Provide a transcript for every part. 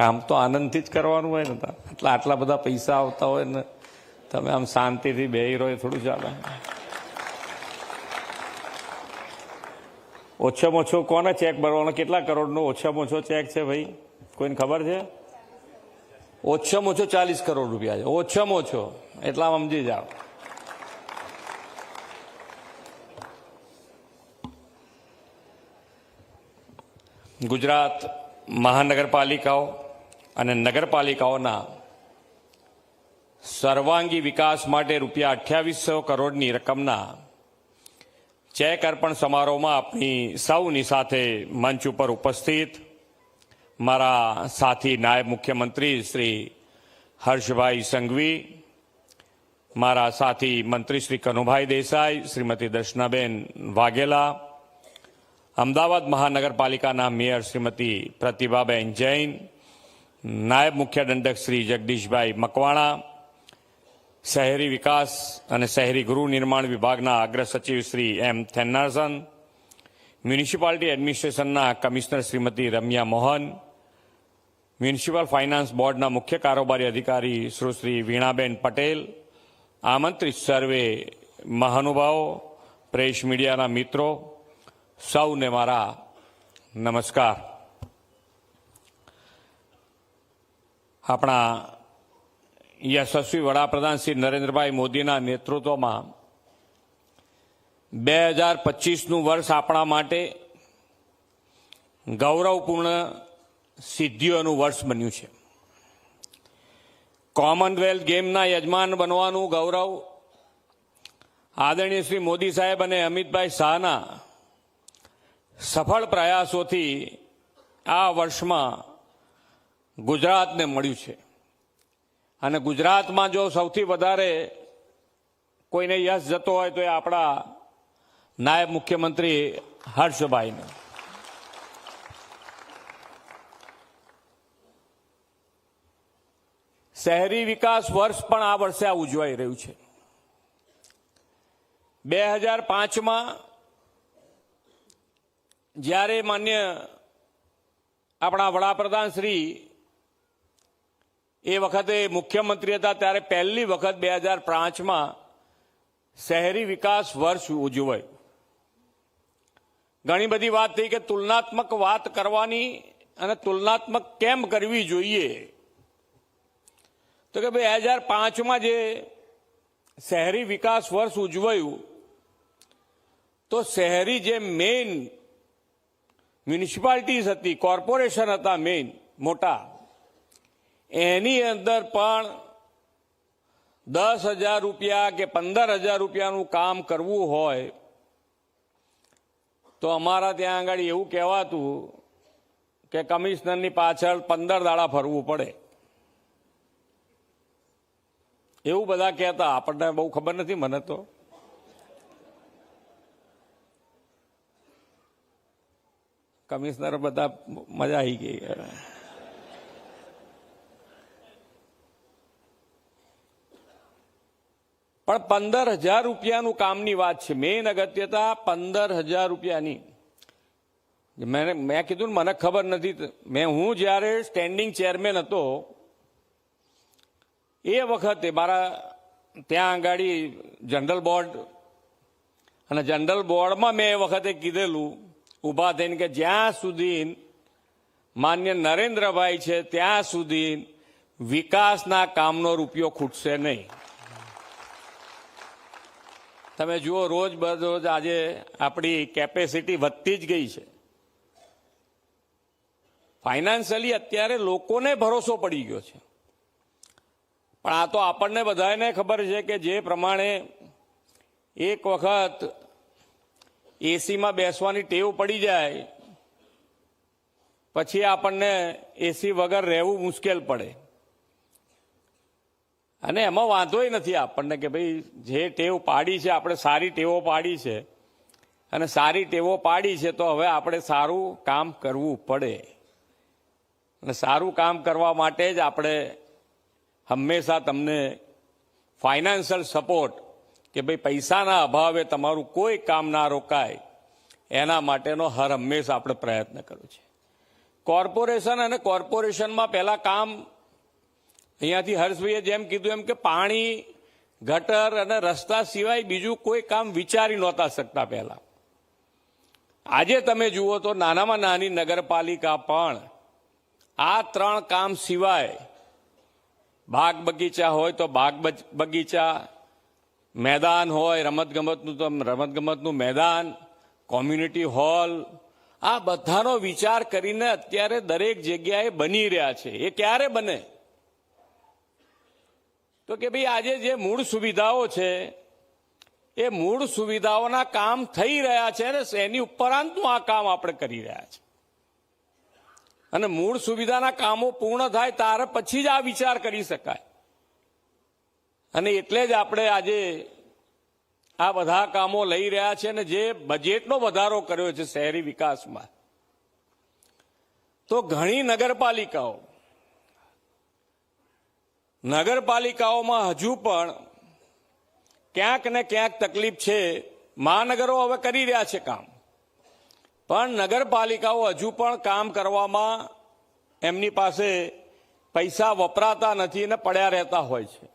કામ તો આનંદથી જ કરવાનું હોય ને એટલા આટલા બધા પૈસા આવતા હોય ને તમે આમ શાંતિથી બે રહો એ થોડું ચાલે ઓછામાં ઓછો કોને ચેક ભરવાનો? કેટલા કરોડનો ઓછામાં ઓછો ચેક છે ભાઈ? કોઈને ખબર છે? ઓછામાં ઓછો ચાલીસ કરોડ રૂપિયા છે. ઓછામાં ઓછો. એટલા સમજી જાઓ. ગુજરાત મહાનગરપાલિકાઓ અને નગરપાલિકાઓના સર્વાંગી વિકાસ માટે રૂપિયા અઠ્યાવીસો કરોડની રકમના ચેક અર્પણ સમારોહમાં આપની સૌની સાથે મંચ ઉપર ઉપસ્થિત મારા સાથી નાયબ મુખ્યમંત્રી શ્રી હર્ષભાઈ સંઘવી, મારા સાથી મંત્રી શ્રી કનુભાઈ દેસાઈ, શ્રીમતી દર્શનાબેન વાઘેલા, અમદાવાદ મહાનગરપાલિકાના મેયર શ્રીમતી પ્રતિભાબેન જૈન નાયબ મુખ્ય દંડક શ્રી જગદીશભાઈ મકવાણા, શહેરી વિકાસ અને શહેરી ગૃહ નિર્માણ વિભાગના અગ્ર સચિવ શ્રી એમ થેન્નારસન, મ્યુનિસિપાલિટી એડમિનિસ્ટ્રેશનના commissioner Shrimati Ramya Mohan, municipal finance બોર્ડના મુખ્ય કારોબારી અધિકારી સુશ્રી વીણાબેન પટેલ, આમંત્રિત સર્વે મહાનુભાવો, પ્રેસ મીડિયાના મિત્રો, સૌને મારા નમસ્કાર. આપણા યશસ્વી વડાપ્રધાન શ્રી નરેન્દ્રભાઈ મોદીના નેતૃત્વમાં બે હજાર પચીસનું વર્ષ આપણા માટે ગૌરવપૂર્ણ સિદ્ધિઓનું વર્ષ બન્યું છે. કોમનવેલ્થ ગેમના યજમાન બનવાનું ગૌરવ આદરણીય શ્રી મોદી સાહેબ અને અમિતભાઈ શાહના સફળ પ્રયાસોથી આ વર્ષમાં ગુજરાતને મળ્યું છે. અને ગુજરાતમાં જો સૌથી વધારે કોઈને યશ જતો હોય તો એ આપણા નાયબ મુખ્યમંત્રી હર્ષભાઈને. શહેરી વિકાસ વર્ષ પણ આ વર્ષે આ ઉજવાઈ રહ્યું છે. બે હજાર પાંચમાં જ્યારે માન્ય આપણા વડાપ્રધાન શ્રી એ વખતે મુખ્યમંત્રી હતા, ત્યારે પહેલી વખત બે હજાર પાંચમાં શહેરી વિકાસ વર્ષ ઉજવાયું. ઘણી બધી વાત થઈ કે તુલનાત્મક વાત કરવાની અને તુલનાત્મક કેમ કરવી જોઈએ? તો કે બે હજાર પાંચમાં જે શહેરી વિકાસ વર્ષ ઉજવાયું, તો શહેરી જે મેઇન મ્યુનિસિપાલિટીઝ હતી કોર્પોરેશન હતા મેઇન મોટા એની અંદર પણ દસ હજાર રૂપિયા કે પંદર હજાર રૂપિયાનું કામ કરવું હોય, તો અમારા ત્યાં આગળ એવું કહેવાતું કે કમિશનરની પાછળ પંદર દાડા ફરવું પડે. એવું બધા કહેતા. આપણને બહુ ખબર નથી મને તો. કમિશનર બધા મજા આવી ગઈ. પણ પંદર હજાર રૂપિયાનું કામની વાત છે. મેન અગત્યતા પંદર હજાર રૂપિયાની. મેં મેં કીધું ને મને ખબર નથી. મેં હું જ્યારે સ્ટેન્ડિંગ ચેરમેન હતો, એ વખતે મારા ત્યાં આગાડી જનરલ બોર્ડ અને જનરલ બોર્ડમાં મેં એ વખતે કીધેલું, ઊભા થઈને કે જ્યાં સુધી માન્ય નરેન્દ્રભાઈ છે, ત્યાં સુધી વિકાસના કામનો રૂપિયો ખૂટશે નહીં. તમે જુઓ, રોજ બરોજ આજે આપણી કેપેસિટી વધતી જ ગઈ છે. ફાઇનાન્શિયલી અત્યારે લોકોને ભરોસો પડી ગયો છે. પણ આ તો આપણને બધાને ખબર છે કે જે પ્રમાણે એક વખત એસીમાં બેસવાની ટેવ પડી જાય, પછી આપણને એસી વગર રહેવું મુશ્કેલ પડે. અને એમાં વાંધોય નથી આપણને કે ભાઈ જે ટેવ પાડી છે, આપણે સારી ટેવો પાડી છે. અને સારી ટેવો પાડી છે તો હવે આપણે સારું કામ કરવું પડે. અને સારું કામ કરવા માટે જ આપણે હંમેશા તમને ફાઇનાન્શિયલ સપોર્ટ કે ભાઈ પૈસાના અભાવે તમારું કોઈ કામ ના રોકાય, એના માટેનો હર હંમેશા આપણે પ્રયત્ન કર્યો છે. કોર્પોરેશન અને કોર્પોરેશનમાં પહેલાં કામ અહીંયાથી હર્ષભાઈએ જેમ કીધું એમ કે પાણી, ગટર અને રસ્તા સિવાય બીજું કોઈ કામ વિચારી નહોતા શકતા પહેલા. આજે તમે જુઓ તો નાનામાં નાની નગરપાલિકા પણ આ ત્રણ કામ સિવાય બાગ બગીચા હોય તો બાગ બગીચા, મેદાન હોય, રમતગમતનું તો રમતગમતનું મેદાન, કોમ્યુનિટી હોલ, આ બધાનો વિચાર કરીને અત્યારે દરેક જગ્યાએ બની રહ્યા છે. એ ક્યારે બને? તો કે ભાઈ આજે જે મૂળ સુવિધાઓ છે, એ મૂળ સુવિધાઓના કામ થઈ રહ્યા છે ને એની ઉપરાંતનું આ કામ આપણે કરી રહ્યા છે. અને મૂળ સુવિધાના કામો પૂર્ણ થાય ત્યારે પછી જ આ વિચાર કરી શકાય. અને એટલે જ આપણે આજે આ બધા કામો લઈ રહ્યા છે અને જે બજેટનો વધારો કર્યો છે શહેરી વિકાસમાં. તો ઘણી નગરપાલિકાઓ નગરપાલિકાઓમાં હજુ પણ ક્યાંક ને ક્યાંક તકલીફ છે. મહાનગરો હવે કરી રહ્યા છે કામ. પણ નગરપાલિકાઓ હજુ પણ કામ કરવામાં એમની પાસે પૈસા વપરાતા નથી અને પડ્યા રહેતા હોય છે.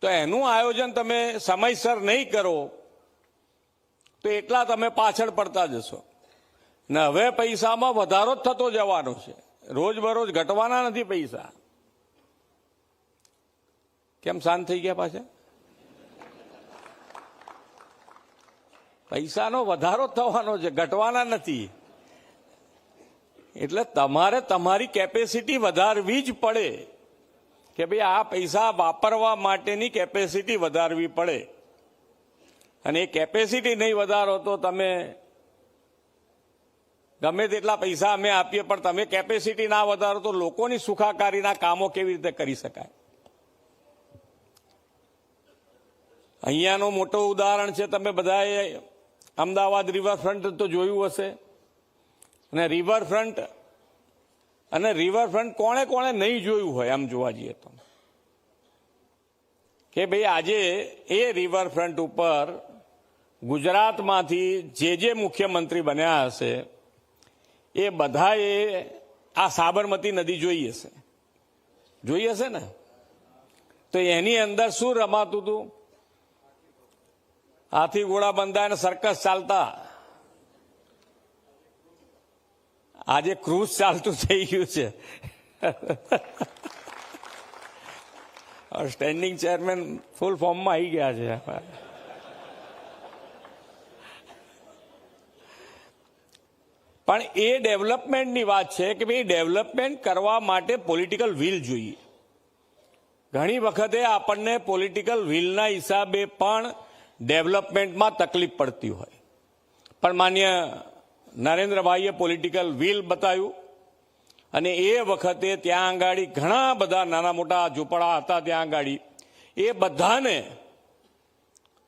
તો એનું આયોજન તમે સમયસર નહીં કરો, તો એટલા તમે પાછળ પડતા જશો. ને હવે પૈસામાં વધારો જ થતો જવાનો છે. રોજ બરોજ ઘટવાના નથી પૈસા. કેમ શાંત થઈ ગયા પાછા? પૈસાનો વધારો થવાનો છે, ઘટવાના નથી. એટલે તમારે તમારી કેપેસિટી વધારવી જ પડે કે ભાઈ આ પૈસા વાપરવા માટેની કેપેસિટી વધારવી પડે. અને એ કેપેસિટી નહીં વધારો તો તમે ગમે તેટલા પૈસા અમે આપીએ, પણ તમે કેપેસિટી ના વધારો તો લોકોની સુખાકારીના કામો કેવી રીતે કરી શકાય? અહીંયાનું મોટું ઉદાહરણ છે, તમે બધાએ અમદાવાદ રિવરફ્રન્ટ તો જોયું હશે. અને રિવરફ્રન્ટ અને રિવરફ્રન્ટ કોણે કોણે નહીં જોયું હોય, આમ જોવા જઈએ તો. કે ભાઈ, આજે એ રિવરફ્રન્ટ ઉપર ગુજરાતમાંથી જે જે મુખ્યમંત્રી બન્યા હશે, એ બધાએ આ સાબરમતી નદી જોઈ હશે. જોઈ હશે ને? તો એની અંદર શું રમાતું હતું? હાથી ઘોડા બંધા અને સર્કસ ચાલતા. આજે ક્રૂઝ ચાલતું થઈ ગયું છે. સ્ટેન્ડિંગ ચેરમેન ફૂલ ફોર્મમાં આવી ગયા છે. પણ એ ડેવલપમેન્ટની વાત છે કે ભાઈ ડેવલપમેન્ટ કરવા માટે પોલિટિકલ વિલ જોઈએ. ઘણી વખતે આપણને પોલિટિકલ વિલના હિસાબે પણ ડેવલપમેન્ટમાં તકલીફ પડતી હોય. પણ માન્ય નરેન્દ્રભાઈએ પોલિટિકલ વિલ બતાવ્યું અને એ વખતે ત્યાં આગાડી ઘણા બધા નાના મોટા ઝૂંપડા હતા ત્યાં આગાડી એ બધાને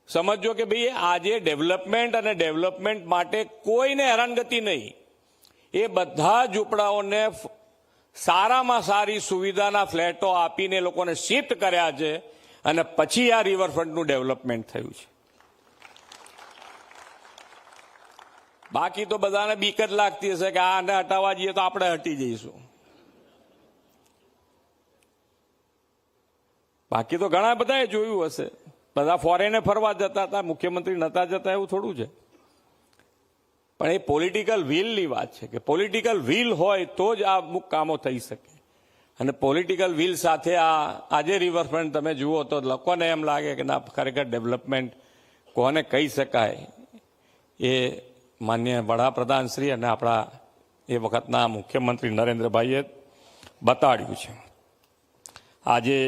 સમજો કે ભાઈ આજે ડેવલપમેન્ટ અને ડેવલપમેન્ટ માટે કોઈને હેરાનગતિ નહીં. એ બધા ઝૂંપડાઓને સારામાં સારી સુવિધાના ફ્લેટો આપીને લોકોને શિફ્ટ કર્યા છે અને પછી આ રિવરફ્રન્ટનું ડેવલપમેન્ટ થયું છે. બાકી તો બધાને બીક જ લાગતી હશે કે આને હટાવવા જઈએ તો આપણે હટી જઈશું. બાકી તો ઘણા બધાએ જોયું હશે. બધા ફોરેને ફરવા જતા હતા, મુખ્યમંત્રી નતા જતા એવું થોડું છે. પણ એ પોલિટિકલ વિલની વાત છે કે પોલિટિકલ વિલ હોય તો જ આ અમુક કામો થઈ શકે. અને પોલિટિકલ વિલ સાથે આ આજે રિવરફ્રન્ટ તમે જુઓ તો લોકોને એમ લાગે કે ના, ખરેખર ડેવલપમેન્ટ કોને કહી શકાય એ માન્ય વડાપ્રધાન શ્રી અને આપણા એ વખતના મુખ્યમંત્રી નરેન્દ્રભાઈએ બતાડ્યું છે. આજે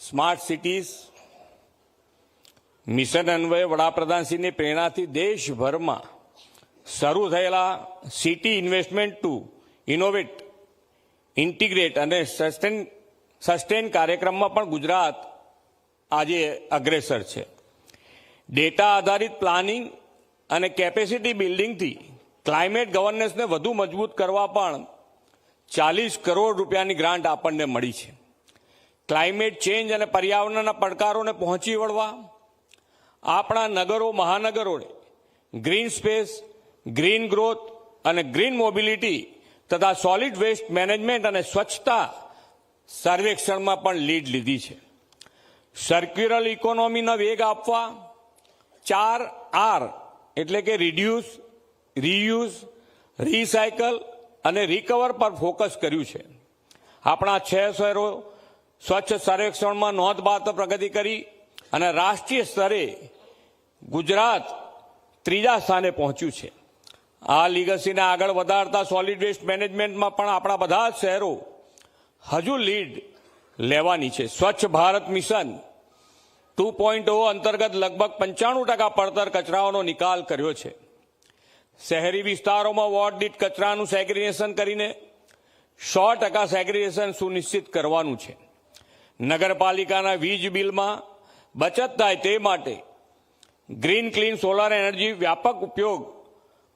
સ્માર્ટ સિટીઝ મિશન અન્વયે વડાપ્રધાનશ્રીની પ્રેરણાથી દેશભરમાં શરૂ થયેલા city investment to innovate, integrate અને સસ્ટેન સસ્ટેન કાર્યક્રમમાં પણ ગુજરાત આજે અગ્રેસર છે. ડેટા આધારિત પ્લાનિંગ અને કેપેસિટી બિલ્ડિંગથી ક્લાઇમેટ ગવર્નન્સને વધુ મજબૂત કરવા પણ ચાલીસ કરોડ રૂપિયાની ગ્રાન્ટ આપણને મળી છે. ક્લાઇમેટ ચેન્જ અને પર્યાવરણના પડકારોને પહોંચી વળવા આપણા નગરો મહાનગરોને ગ્રીન સ્પેસ ગ્રીન ગ્રોથ અને ગ્રીન મોબિલિટી તથા સોલિડ વેસ્ટ મેનેજમેન્ટ અને સ્વચ્છતા સર્વેક્ષણમાં પણ લીડ લીધી છે. સર્ક્યુલર ઇકોનોમીનો વેગ આપવા, ચાર આર એટલે કે રિડ્યુસ રીયુઝ રીસાયકલ અને રિકવર પર ફોકસ કર્યું છે. આપણા છ શહેરો સ્વચ્છ સર્વેક્ષણમાં નોંધપાત્ર પ્રગતિ કરી અને રાષ્ટ્રીય સ્તરે ગુજરાત ત્રીજા સ્થાને પહોંચ્યું છે. આ લીગસીને આગળ વધારતા સોલિડ વેસ્ટ મેનેજમેન્ટમાં પણ આપણા બધા શહેરો હજુ લીડ લેવાની છે. સ્વચ્છ ભારત મિશન. ટુ પોઈન્ટ અંતર્ગત લગભગ પંચાણું ટકા પડતર કચરાઓનો નિકાલ કર્યો છે. શહેરી વિસ્તારોમાં વોર્ડ દીઠ કચરાનું સેગ્રીગેશન કરીને સો ટકા સેગ્રીગેશન સુનિશ્ચિત કરવાનું છે. નગરપાલિકાના વીજ બિલમાં બચત થાય તે માટે ગ્રીન, ક્લીન, સોલાર એનર્જી વ્યાપક ઉપયોગ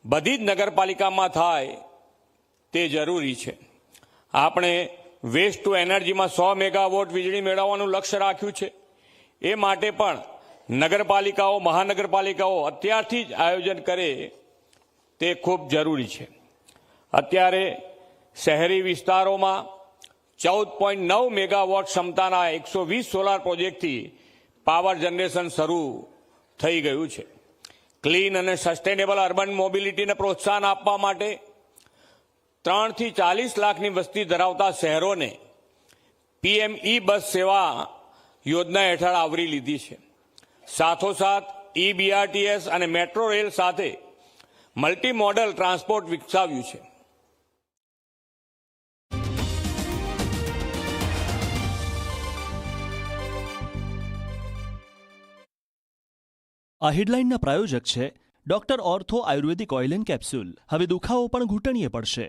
બધી જ નગરપાલિકામાં થાય તે જરૂરી છે. આપણે વેસ્ટ ટુ એનર્જીમાં સો મેગાવોટ વીજળી મેળવવાનું લક્ષ્ય રાખ્યું છે. એ માટે પણ નગરપાલિકાઓ, મહાનગરપાલિકાઓ અત્યારથી જ આયોજન કરે તે ખૂબ જરૂરી છે. અત્યારે શહેરી વિસ્તારોમાં ચૌદ પોઈન્ટ નવ મેગાવોટ ક્ષમતાના એકસો વીસ સોલાર પ્રોજેક્ટથી પાવર જનરેશન શરૂ થઈ ગયું છે. ક્લીન અને સસ્ટેનેબલ અર્બન મોબિલિટીને પ્રોત્સાહન આપવા માટે ત્રણથી ચાલીસ લાખની વસ્તી ધરાવતા શહેરોને પીએમ ઈ બસ સેવા યોજના હેઠળ આવરી લીધી છે. સાથોસાથ ઈ બીઆરટીએસ અને મેટ્રો રેલ સાથે મલ્ટી મોડલ ટ્રાન્સપોર્ટ વિકસાવ્યું છે. આ હેડલાઇનના પ્રાયોજક છે doctor ortho ayurvedic oil and capsule. હવે દુખાવો પણ ઘૂંટણીએ પડશે.